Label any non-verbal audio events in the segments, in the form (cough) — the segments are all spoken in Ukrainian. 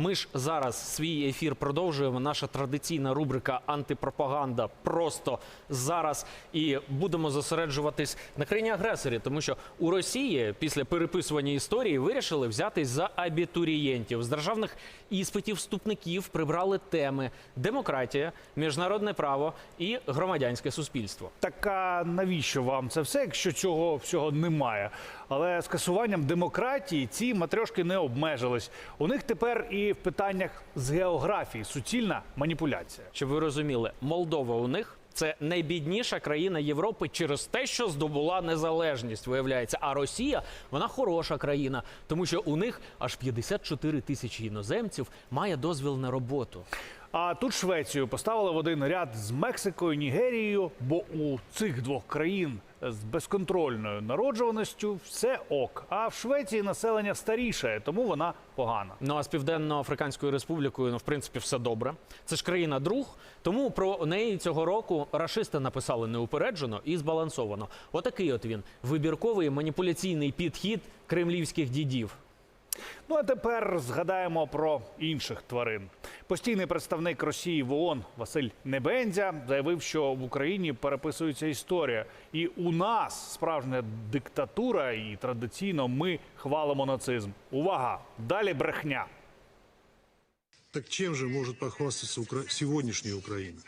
Ми ж зараз свій ефір продовжуємо. Наша традиційна рубрика антипропаганда просто зараз і будемо зосереджуватись на країні агресорі, тому що у Росії після переписування історії вирішили взятись за абітурієнтів з державних іспитів вступників прибрали теми демократія, міжнародне право і громадянське суспільство. Так а навіщо вам це все, якщо цього всього немає? Але скасуванням демократії ці матрьошки не обмежились. У них тепер і в питаннях з географії суцільна маніпуляція. Щоб ви розуміли, Молдова у них це найбідніша країна Європи через те, що здобула незалежність, виявляється. А Росія вона хороша країна, тому що у них аж 54 тисячі іноземців має дозвіл на роботу. А тут Швецію поставили в один ряд з Мексикою, Нігерією, бо у цих двох країн з безконтрольною народжуваністю все ок. А в Швеції населення старіше, тому вона погана. Ну а з Південно-Африканською Республікою, ну в принципі, все добре. Це ж країна друг. Тому про неї цього року рашисти написали неупереджено і збалансовано. Отакий от він вибірковий маніпуляційний підхід кремлівських дідів. Ну а тепер згадаємо про інших тварин. Постійний представник Росії в ООН Василь Небензя заявив, що в Україні переписується історія, і у нас справжня диктатура, і традиційно ми хвалимо нацизм. Увага! Далі брехня. Так чем же может похвастаться Укра- сегодняшняя Украина?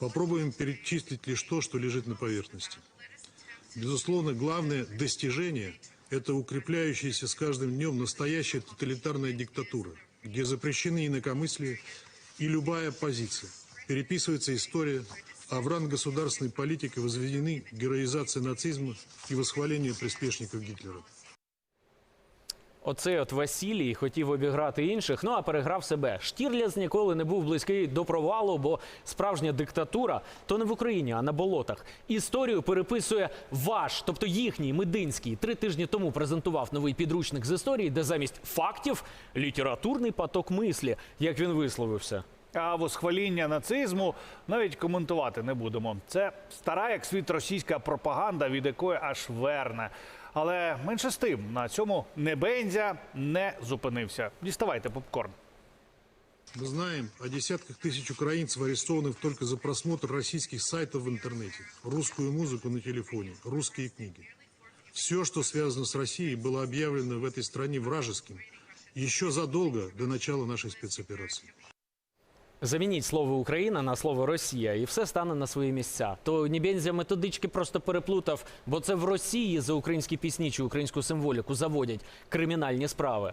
Попробуем перечислить лишь то, что лежит на поверхности. Безусловно, главное достижение – это укрепляющаяся с каждым днем настоящая тоталитарная диктатура, где запрещены инакомыслие и любая позиция. Переписывается история, а в ранг государственной политики возведены героизация нацизма и восхваление приспешников Гитлера. Оцей от Василій хотів обіграти інших, ну а переграв себе. Штірліц ніколи не був близький до провалу, бо справжня диктатура то не в Україні, а на болотах. Історію переписує ваш, тобто їхній Мединський. Три тижні тому презентував новий підручник з історії, де замість фактів літературний поток мислі, як він висловився. А восхваління нацизму навіть коментувати не будемо. Це стара як світ російська пропаганда, від якої аж верне. Але менше з тим на цьому Небензя не зупинився. Діставайте попкорн. Мы знаем о десятках тысяч украинцев, арестованных только за просмотр российских сайтов в интернете, русскую музыку на телефоне, русские книги. Все, что связано с Россией, было объявлено в этой стране вражеским еще задолго до начала нашей спецоперации. Замініть слово Україна на слово Росія, і все стане на свої місця. То Нібензя методички просто переплутав, бо це в Росії за українські пісні чи українську символіку заводять кримінальні справи.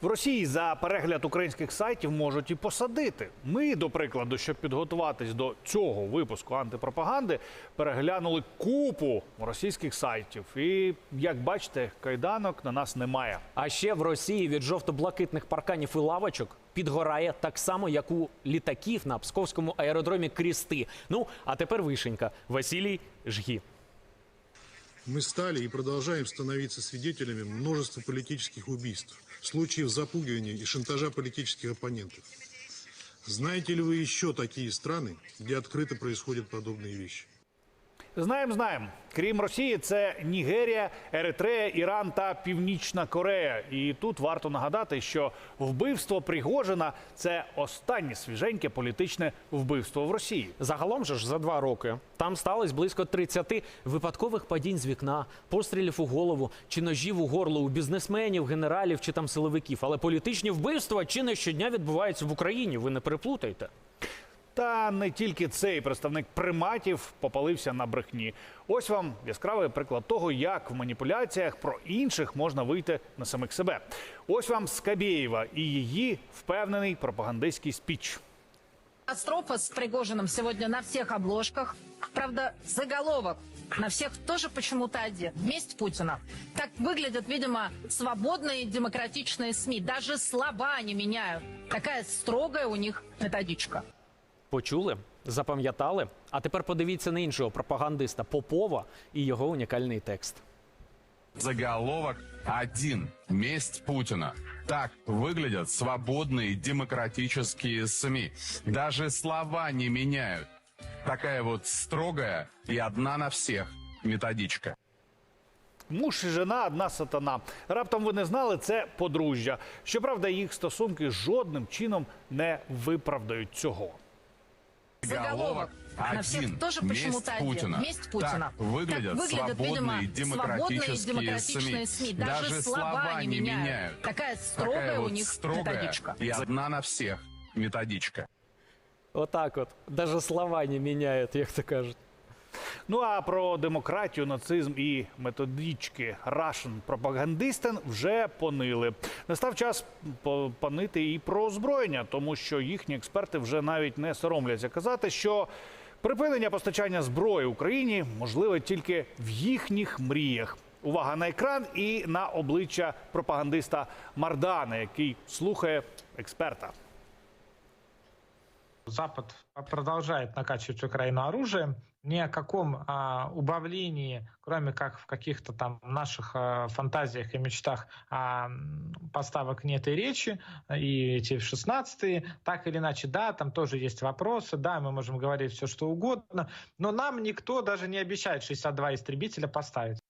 В Росії за перегляд українських сайтів можуть і посадити. Ми, до прикладу, щоб підготуватись до цього випуску антипропаганди, переглянули купу російських сайтів. І як бачите, кайданок на нас немає. А ще в Росії від жовто-блакитних парканів і лавочок підгорає так само, як у літаків на псковському аеродромі Крісти. Ну а тепер вишенька Василій Жгі. Мы стали и продолжаем становиться свидетелями множества политических убийств, случаев запугивания и шантажа политических оппонентов. Знаете ли вы еще такие страны, где открыто происходят подобные вещи? Знаємо, знаємо. Крім Росії, це Нігерія, Еритрея, Іран та Північна Корея. І тут варто нагадати, що вбивство Пригожина це останнє свіженьке політичне вбивство в Росії. Загалом же ж за два роки там сталося близько 30 випадкових падінь з вікна, пострілів у голову чи ножів у горло у бізнесменів, генералів чи там силовиків. Але політичні вбивства чи не щодня відбуваються в Україні. Ви не переплутайте. Та не тільки цей представник приматів попалився на брехні. Ось вам яскравий приклад того, як в маніпуляціях про інших можна вийти на самих себе. Ось вам Скабєєва і її впевнений пропагандистський спіч. Катастрофа с Пригожиным сегодня на всех обложках. Правда, заголовок на всех тоже почему-то один. Месть Путина. Так выглядят, видимо, свободные демократичные СМИ. Даже слова не меняют. Такая строгая у них методичка. Почули, запам'ятали. А тепер подивіться на іншого пропагандиста Попова і його унікальний текст. Заголовок один. Месть Путина. Так выглядят свободные демократические СМИ. Даже слова не меняют. Такая вот строгая и одна на всех методичка. Муж і жена одна сатана. Раптом ви не знали, це подружжя. Щоправда, їх стосунки жодним чином не виправдають цього. Заголовок на всех один. тоже Месть почему-то. Путина. Месть Путина. Так выглядят, видимо, свободные демократические демократичные СМИ. Даже, слова, не меняют. Такая строгая Такая у вот них строгая методичка. и одна на всех методичка. Отак, от даже слова не міняють, як то кажуть. Ну а про демократію, нацизм і методички Russian пропагандистен вже понили. Настав час по- панити і про озброєння, тому що їхні експерти вже навіть не соромляться казати, що припинення постачання зброї Україні можливе тільки в їхніх мріях. Увага на екран і на обличчя пропагандиста Мардана, який слухає експерта. Запад продолжает накачивать Украину оружием. Ни о каком а, убавлении, кроме как в каких-то там наших а, фантазиях и мечтах, а, поставок нет и речи. И эти F-16, так или иначе, да, там тоже есть вопросы, да, мы можем говорить все, что угодно, но нам никто даже не обещает 62 истребителя поставить.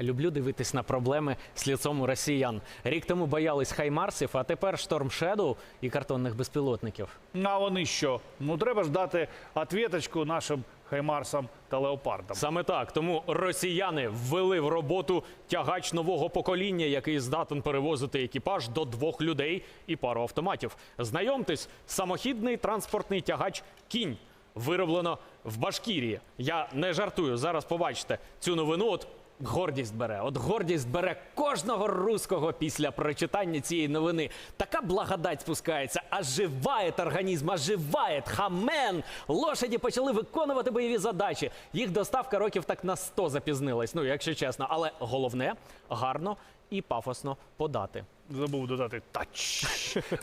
Люблю дивитись на проблеми з ліцом у росіян. Рік тому боялись хаймарсів, а тепер шторм Шедоу і картонних безпілотників. Ну, А вони що? Ну треба ж дати отвіточку нашим хаймарсам та леопардам. Саме так. Тому росіяни ввели в роботу тягач нового покоління, який здатен перевозити екіпаж до двох людей і пару автоматів. Знайомтесь, самохідний транспортний тягач кінь. Вироблено в Башкірії. Я не жартую. Зараз побачите цю новину. От гордість бере. От гордість бере кожного руського після прочитання цієї новини. Така благодать спускається, оживає організм, оживає хамен. Лошаді почали виконувати бойові задачі. Їх доставка років так на 100 запізнилась. Ну, якщо чесно, але головне гарно і пафосно подати. Забув додати тач.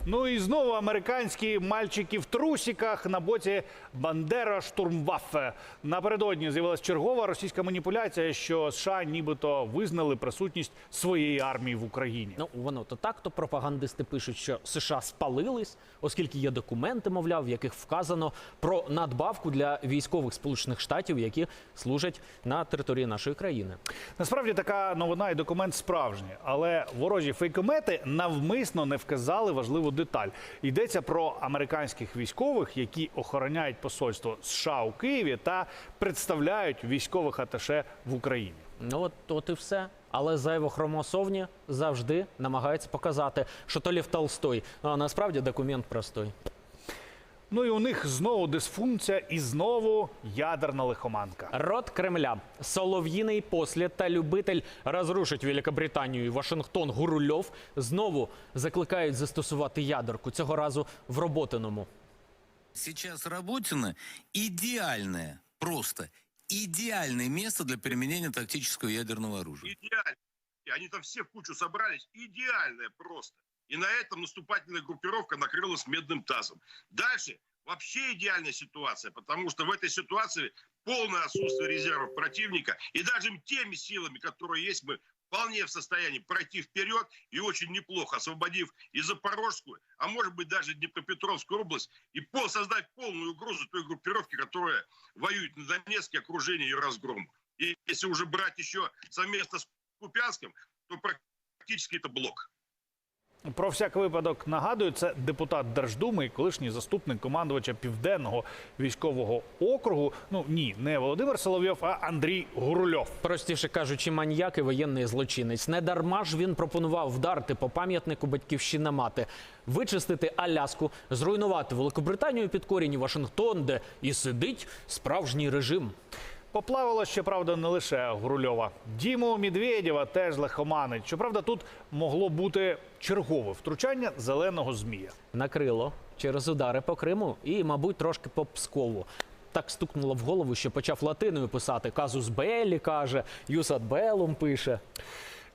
ну і знову американські мальчики в трусіках на боці Бандера Штурмваффе. Напередодні з'явилась чергова російська маніпуляція, що США нібито визнали присутність своєї армії в Україні. Ну воно то так, то пропагандисти пишуть, що США спалились, оскільки є документи, мовляв, в яких вказано про надбавку для військових сполучених штатів, які служать на території нашої країни. Насправді така новина і документ справжні, але ворожі фейкомети навмисно не вказали важливу деталь. Йдеться про американських військових, які охороняють посольство США у Києві та представляють військових аташе в Україні. Ну от, от і все. Але зайвохромосовні завжди намагаються показати, що то лів Толстой, ну, а насправді документ простой. Ну і у них знову дисфункція і знову ядерна лихоманка. Рот Кремля, солов'їний послід та любитель розрушить Великобританію і Вашингтон Гурульов знову закликають застосувати ядерку цього разу в роботиному. Сейчас Работино идеальное, просто идеальное место для применения тактического ядерного оружия. идеально. И Они там все в кучу собрались. Идеальное просто. И на этом наступательная группировка накрылась медным тазом. Дальше вообще идеальная ситуация, потому что в этой ситуации полное отсутствие резервов противника. И даже теми силами, которые есть, мы вполне в состоянии пройти вперед и очень неплохо, освободив и Запорожскую, а может быть даже Днепропетровскую область, и пол, создать полную угрозу той группировки, которая воюет на Донецке, окружении и разгрому. И если уже брать еще совместно с Купянским, то практически это блок. Про всяк випадок нагадую, це депутат Держдуми і колишній заступник командувача південного військового округу. Ну ні, не Володимир Соловйов, а Андрій Гурульов. Простіше кажучи, маньяк і воєнний злочинець. Не дарма ж він пропонував вдарити по пам'ятнику батьківщина мати, вичистити Аляску, зруйнувати Великобританію під корінь Вашингтон, де і сидить справжній режим. Поплавило, щоправда, не лише Гурульова. Діму Медведєва теж лихоманить. Щоправда, тут могло бути чергове втручання зеленого змія. Накрило через удари по Криму і, мабуть, трошки по Пскову. Так стукнуло в голову, що почав латиною писати. Казус Беллі каже, Юсад Белум пише.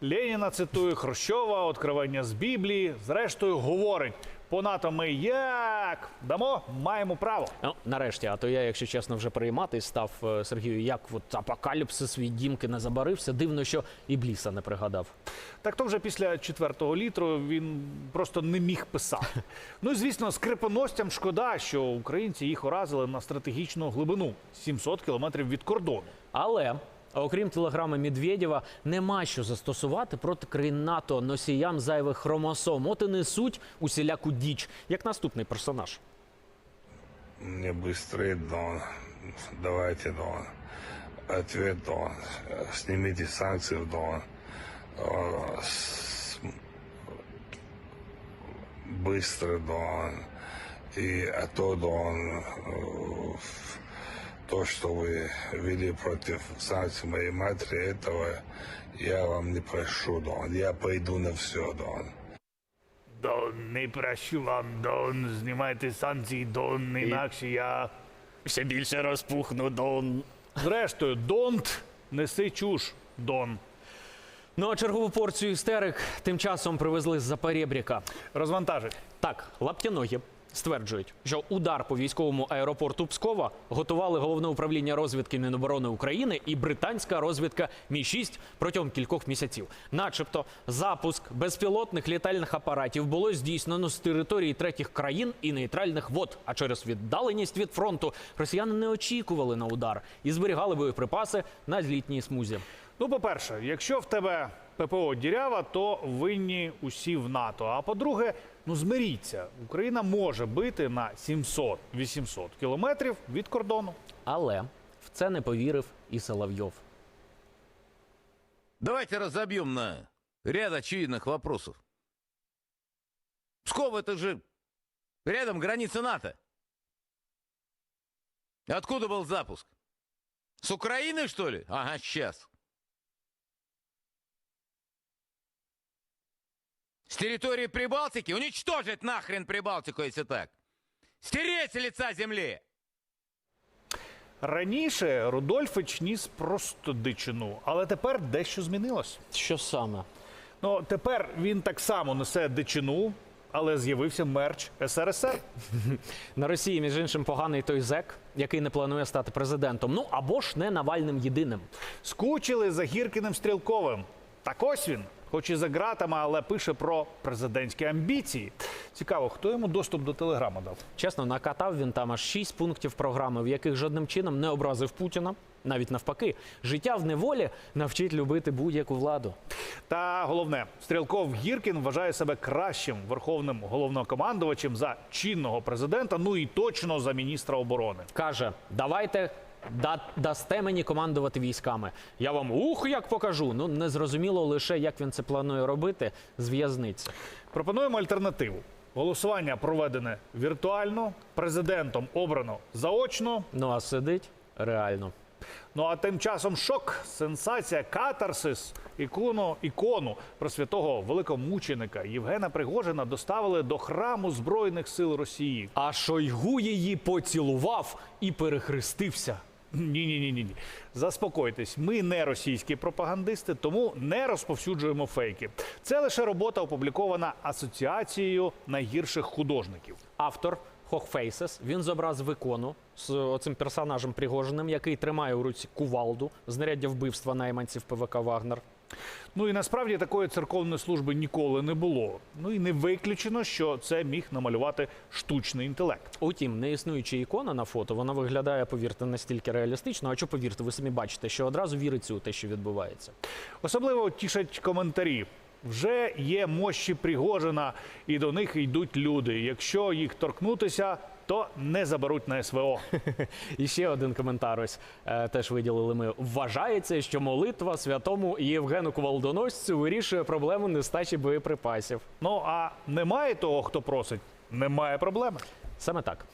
Леніна цитує Хрущова, откровення з Біблії. Зрештою, говорить: по НАТО ми як дамо, маємо право. Ну, нарешті, а то я, якщо чесно, вже перейматись став е, Сергію, як от апокаліпсис від дімки не забарився. Дивно, що і Бліса не пригадав. Так то вже після четвертого літру він просто не міг писати. (laughs) Ну і звісно, скрипоностям шкода, що українці їх уразили на стратегічну глибину 700 кілометрів від кордону. Але окрім телеграми Медведєва, нема що застосувати проти країн НАТО носіям зайвих хромосом. От і несуть усіляку діч, як наступний персонаж. Мне быстрее Дон. Давайте Дон. Ответ Дон. Снимите санкции в Дон. Э, с- Быстро Дон. И а то Дон. э, То, что вы вели против санкций моей матери, этого я вам не прошу, Дон. Я пойду на все, Дон. Дон, не прощу вам, Дон. Знімайте санкції, Дон, інакше я. Ще більше розпухну Дон. Зрештою, Донт, неси чуш, Дон. Ну а чергову порцію істерик тим часом привезли з-за перебріка. Розвантажить. Так, лаптяногі стверджують, що удар по військовому аеропорту Пскова готували головне управління розвідки Міноборони України і британська розвідка Мі 6 протягом кількох місяців. Начебто, запуск безпілотних літальних апаратів було здійснено з території третіх країн і нейтральних вод. А через віддаленість від фронту росіяни не очікували на удар і зберігали боєприпаси на злітній смузі. Ну, по-перше, якщо в тебе ППО дірява, то винні усі в НАТО. А по-друге, ну змиріться, Україна може бити на 700-800 кілометрів від кордону. Але в це не повірив і Соловйов. Давайте разобьем на ряд очевидных вопросов. Псков это же рядом граница НАТО. Откуда был запуск? С Украины, что ли? Ага, сейчас. С территории Прибалтики? Уничтожить нахрен Прибалтику, если так. Стереть с лица земли. Раніше Рудольфич ніс просто дичину, але тепер дещо змінилось. Що саме? Ну тепер він так само несе дичину, але з'явився мерч СРСР. На Росії, між іншим, поганий той зек, який не планує стати президентом. Ну або ж не Навальним єдиним. Скучили за Гіркіним Стрілковим. Так ось він, хоч і за ґратами, але пише про президентські амбіції. Цікаво, хто йому доступ до телеграма дав? Чесно, накатав він там аж шість пунктів програми, в яких жодним чином не образив Путіна. Навіть навпаки, життя в неволі навчить любити будь-яку владу. Та головне, Стрілков Гіркін вважає себе кращим верховним головнокомандувачем за чинного президента, ну і точно за міністра оборони. Каже: давайте да, дасте мені командувати військами. Я вам ух як покажу. Ну не зрозуміло лише, як він це планує робити з в'язниці. Пропонуємо альтернативу. Голосування проведене віртуально, президентом обрано заочно. Ну а сидить реально. Ну а тим часом шок, сенсація, катарсис, ікону, ікону про святого великомученика Євгена Пригожина доставили до храму Збройних сил Росії. А Шойгу її поцілував і перехрестився. Ні, ні, ні, ні. Заспокойтесь, ми не російські пропагандисти, тому не розповсюджуємо фейки. Це лише робота опублікована асоціацією найгірших художників. Автор Хохфейсес. Він зобразив ікону з оцим персонажем Пригожиним, який тримає у руці кувалду, знаряддя вбивства найманців ПВК Вагнер. Ну і насправді такої церковної служби ніколи не було. Ну і не виключено, що це міг намалювати штучний інтелект. Утім, не існуюча ікона на фото, вона виглядає, повірте, настільки реалістично. А що повірте, ви самі бачите, що одразу віриться у те, що відбувається. Особливо тішать коментарі. Вже є мощі Пригожина, і до них йдуть люди. Якщо їх торкнутися, то не заберуть на СВО. (laughs) І ще один коментар ось е, теж виділили ми. Вважається, що молитва святому Євгену Кувалдоносцю вирішує проблему нестачі боєприпасів. Ну а немає того, хто просить, немає проблеми. Саме так.